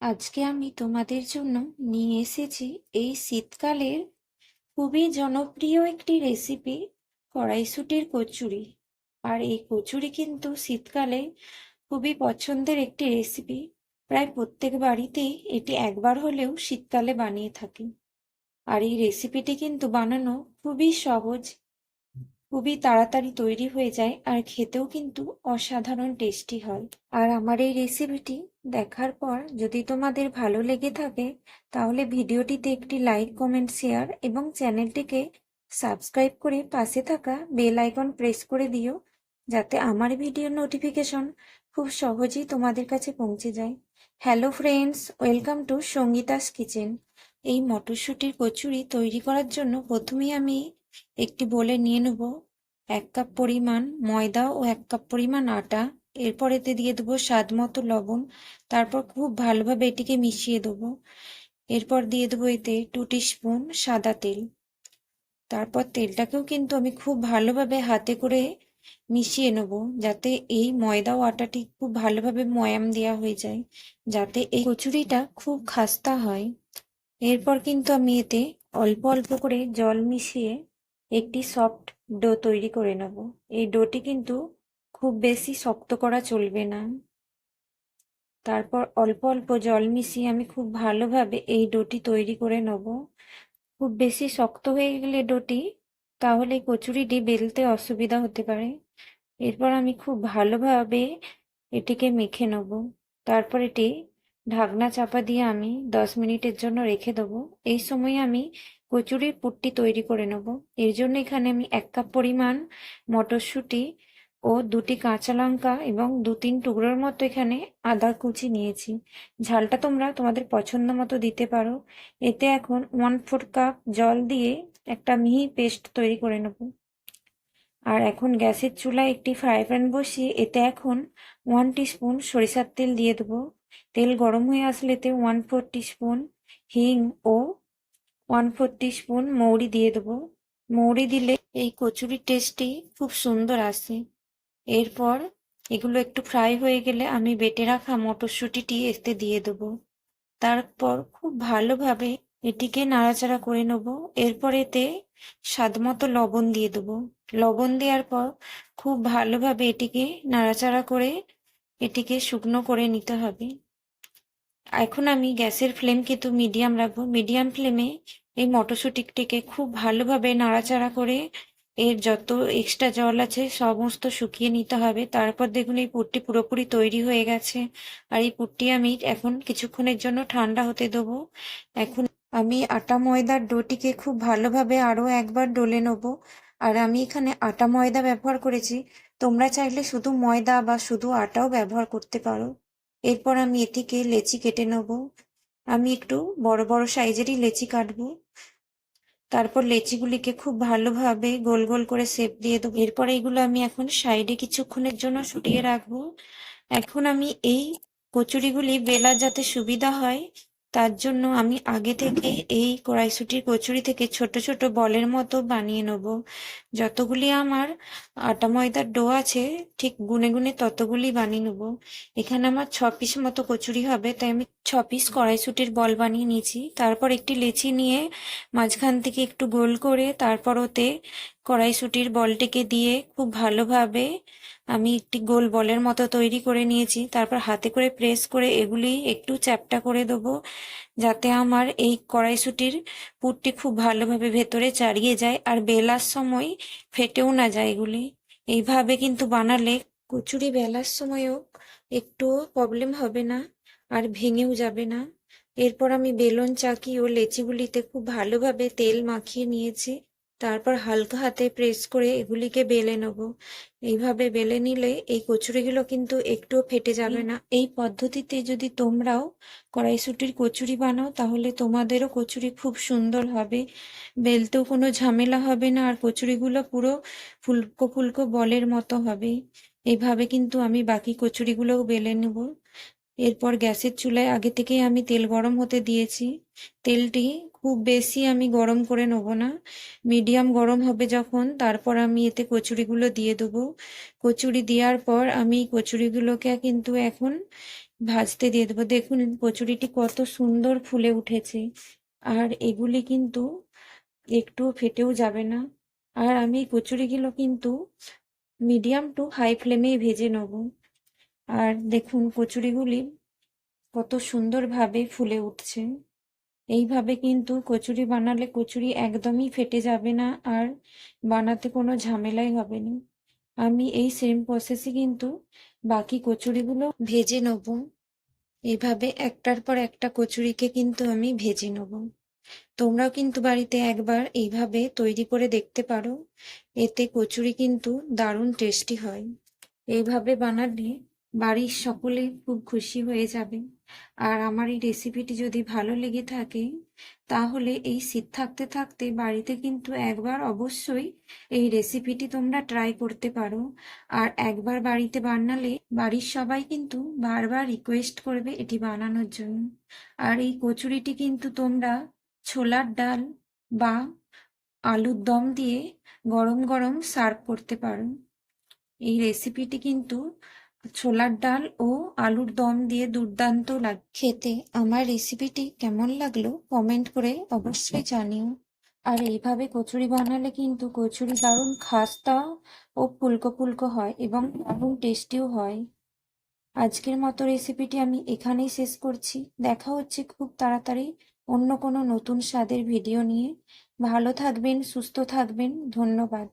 আজকে আমি তোমাদের জন্য নিয়ে এসেছি এই শীতকালের খুবই জনপ্রিয় একটি রেসিপি কড়াইশুঁটির কচুরি। আর এই কচুরি কিন্তু শীতকালে খুবই পছন্দের একটি রেসিপি প্রায় প্রত্যেক বাড়িতেই এটি একবার হলেও শীতকালে বানিয়ে থাকি। আর এই রেসিপিটি কিন্তু বানানো খুবই সহজ, খুবই তাড়াতাড়ি তৈরি হয়ে যায় আর খেতেও কিন্তু অসাধারণ টেস্টি হয়। আর আমার এই রেসিপিটি দেখার পর যদি তোমাদের ভালো লেগে থাকে, তাহলে ভিডিওটিতে একটি লাইক, কমেন্ট, শেয়ার এবং চ্যানেলটিকে সাবস্ক্রাইব করে পাশে থাকা বেল আইকন প্রেস করে দিও, যাতে আমার ভিডিওর নোটিফিকেশন খুব সহজেই তোমাদের কাছে পৌঁছে যায়। Hello friends, welcome to Sangeeta's kitchen. এই মটরশুঁটির কচুরি তৈরি করার জন্য প্রথমেই আমি একটি বলে নিয়ে নেব। এক কাপ পরিমাণ ময়দা ও এক কাপ পরিমাণ আটা। এরপর এতে দিয়ে দেবো স্বাদ মতো লবণ। তারপর খুব ভালোভাবে এটিকে মিশিয়ে দেবো। এরপর দিয়ে দেবো এতে টু স্পুন সাদা তেল। তারপর তেলটাকেও কিন্তু আমি খুব ভালোভাবে হাতে করে মিশিয়ে নেব, যাতে এই ময়দা ও আটাটি খুব ভালোভাবে ময়াম দেওয়া হয়ে যায়, যাতে এই কচুরিটা খুব খাস্তা হয়। এরপর কিন্তু আমি এতে অল্প অল্প করে জল মিশিয়ে একটি সফট ডো তৈরি করে নেব। এই ডোটি কিন্তু খুব বেশি শক্ত করা চলবে না। তারপর অল্প অল্প জল মিশিয়ে আমি খুব ভালোভাবে এই ডোটি তৈরি করে নেব। খুব বেশি শক্ত হয়ে গেলে ডোটি, তাহলে কচুরিটি বেলতে অসুবিধা হতে পারে। এরপর আমি খুব ভালোভাবে এটিকে মেখে নেব। তারপর এটি ঢাকনা চাপা দিয়ে আমি দশ মিনিটের জন্য রেখে দেবো। এই সময় আমি কচুরির পুরটি তৈরি করে নেব। এর জন্য এখানে আমি এক কাপ পরিমাণ মটরশুঁটি ও দুটি কাঁচা লঙ্কা এবং দু তিন টুকরোর মতো এখানে আদা কুচি নিয়েছি। ঝালটা তোমরা তোমাদের পছন্দ মতো দিতে পারো। এতে এখন ওয়ান ফোর কাপ জল দিয়ে একটা মিহি পেস্ট তৈরি করে নেব। আর এখন গ্যাসের চুলায় একটি ফ্রাই প্যান বসিয়ে এতে এখন ওয়ান স্পুন সরিষার তেল দিয়ে দেবো। তেল গরম হয়ে আসলে এতে ওয়ান ফোর স্পুন হিং ও ওয়ান ফোর স্পুন মৌরি দিয়ে দেবো। মৌরি দিলে এই কচুরির টেস্টটি খুব সুন্দর আসে। এরপর এগুলো একটু ফ্রাই হয়ে গেলে আমি বেটে রাখা মটরশুঁটিটি এতে দিয়ে দেবো। তারপর খুব ভালোভাবে এটিকে নাড়াচাড়া করে নেব। এরপর এতে স্বাদ মতো লবণ দিয়ে দেবো। লবণ দেওয়ার পর খুব ভালোভাবে এটিকে নাড়াচাড়া করে এটিকে শুকনো করে নিতে হবে। এখন আমি গ্যাসের ফ্লেম কিন্তু মিডিয়াম রাখব। মিডিয়াম ফ্লেমে এই মটরশুঁটিটিকে খুব ভালোভাবে নাড়াচাড়া করে এর যত এক্সট্রা জল আছে সমস্ত শুকিয়ে নিতে হবে। তারপর দেখুন এই পুরটি পুরোপুরি তৈরি হয়ে গেছে। আর এই পুরটি আমি এখন কিছুক্ষণের জন্য ঠান্ডা হতে দেবো। এখন আমি আটা ময়দার ডোটিকে খুব ভালোভাবে আরও একবার ডলে নেব। আর আমি এখানে আটা ময়দা ব্যবহার করেছি। তোমরা চাইলে শুধু ময়দা বা শুধু আটাও ব্যবহার করতে পারো। এরপর আমি এটিকে লেচি কেটে নেব। আমি একটু বড় বড় সাইজেরই লেচি কাটবো। তারপর লেচিগুলিকে খুব ভালোভাবে গোল গোল করে সেপ দিয়ে দেবো। এরপরে এগুলো আমি এখন সাইডে কিছুক্ষণের জন্য শুটিয়ে রাখব। এখন আমি এই কচুরিগুলি বেলার যাতে সুবিধা হয় তার জন্য আমি আগে থেকে এই কড়াইশুটির কচুরি থেকে ছোট ছোট বলের মতো বানিয়ে নেব। যতগুলি আমার আটা ময়দার ডো আছে, ঠিক গুনে গুনে ততগুলি বানিয়ে নেব। এখানে আমার ছ পিস মতো কচুরি হবে, তাই আমি ছ পিস কড়াইশুটির বল বানিয়ে নিয়েছি। তারপর একটি লেচি নিয়ে মাঝখান থেকে একটু গোল করে তারপর ওতে কড়াইশুটির বলটিকে দিয়ে খুব ভালোভাবে আমি একটি গোল বলের মতো তৈরি করে নিয়েছি। তারপর হাতে করে প্রেস করে এগুলি একটু চ্যাপটা করে দেবো যাতে আমার এই কড়াইশুটির পুরটি খুব ভালোভাবে ভেতরে চাড়িয়ে যায় আর বেলার সময় ফেটেও না যায় এগুলি। এইভাবে কিন্তু বানালে কচুরি বেলার সময়ও একটু প্রবলেম হবে না আর ভেঙেও যাবে না। এরপর আমি বেলন চাকি ও লেচিগুলিতে খুব ভালোভাবে তেল মাখিয়ে নিয়েছি। তারপর হালকা হাতে প্রেস করে এগুলিকে বেলে নেব। এইভাবে বেলে নিলে এই কচুরিগুলো কিন্তু একটুও ফেটে যাবে না। এই পদ্ধতিতে যদি তোমরাও কড়াইশুটির কচুরি বানাও, তাহলে তোমাদেরও কচুরি খুব সুন্দর হবে। বেলতেও কোনো ঝামেলা হবে না, আর কচুরিগুলো পুরো ফুলকো ফুলকো বলের মতো হবে। এইভাবে কিন্তু আমি বাকি কচুরিগুলোও বেলে নেব। এরপর গ্যাসের চুলায় আগে থেকেই আমি তেল গরম হতে দিয়েছি। তেলটি খুব বেশি আমি গরম করে নেব না। মিডিয়াম গরম হবে যখন, তারপর আমি এতে কচুরিগুলো দিয়ে দেবো। কচুরি দেওয়ার পর আমি কচুরিগুলোকে কিন্তু এখন ভাজতে দিয়ে দেবো। দেখুন, কচুরিটি কত সুন্দর ফুলে উঠেছে। আর এগুলি কিন্তু একটুও ফেটেও যাবে না। আর আমি কচুরিগুলো কিন্তু মিডিয়াম টু হাই ফ্লেমেই ভেজে নেব। আর দেখুন, কচুরিগুলি কত সুন্দরভাবে ফুলে উঠছে। এইভাবে কিন্তু কচুরি বানালে কচুরি একদমই ফেটে যাবে না আর বানাতে কোনো ঝামেলাই হবে না। আমি এই সেম প্রসেসে কিন্তু বাকি কচুরিগুলো ভেজে নেব। এইভাবে একটার পর একটা কচুরিকে কিন্তু আমি ভেজে নেব। তোমরাও কিন্তু বাড়িতে একবার এইভাবে তৈরি করে দেখতে পারো। এতে কচুরি কিন্তু দারুণ টেস্টি হয়। এইভাবে বানালে বাড়ির সকলে খুব খুশি হয়ে যাবে। আর আমার এই রেসিপিটি যদি ভালো লেগে থাকে, তাহলে এই শীত থাকতে থাকতে বাড়িতে কিন্তু একবার অবশ্যই এই রেসিপিটি তোমরা ট্রাই করতে পারো। আর একবার বাড়িতে বানালে বাড়ির সবাই কিন্তু বারবার রিকোয়েস্ট করবে এটি বানানোর জন্য। আর এই কচুরিটি কিন্তু তোমরা ছোলার ডাল বা আলুর দম দিয়ে গরম গরম সার্ভ করতে পারো। এই রেসিপিটি কিন্তু ছোলার ডাল ও আলুর দম দিয়ে দুর্দান্ত লাগে, খেতে। আমার রেসিপিটি কেমন লাগল কমেন্ট করে অবশ্যই জানিও। আর এইভাবে কচুরি বানালে কিন্তু কচুরি দারুণ খাস্তা ও ফুলকো ফুলকো হয় এবং দারুণ টেস্টিও হয়। আজকের মতো রেসিপিটি আমি এখানেই শেষ করছি। দেখা হচ্ছে খুব তাড়াতাড়ি অন্য কোনো নতুন স্বাদের ভিডিও নিয়ে। ভালো থাকবেন, সুস্থ থাকবেন। ধন্যবাদ।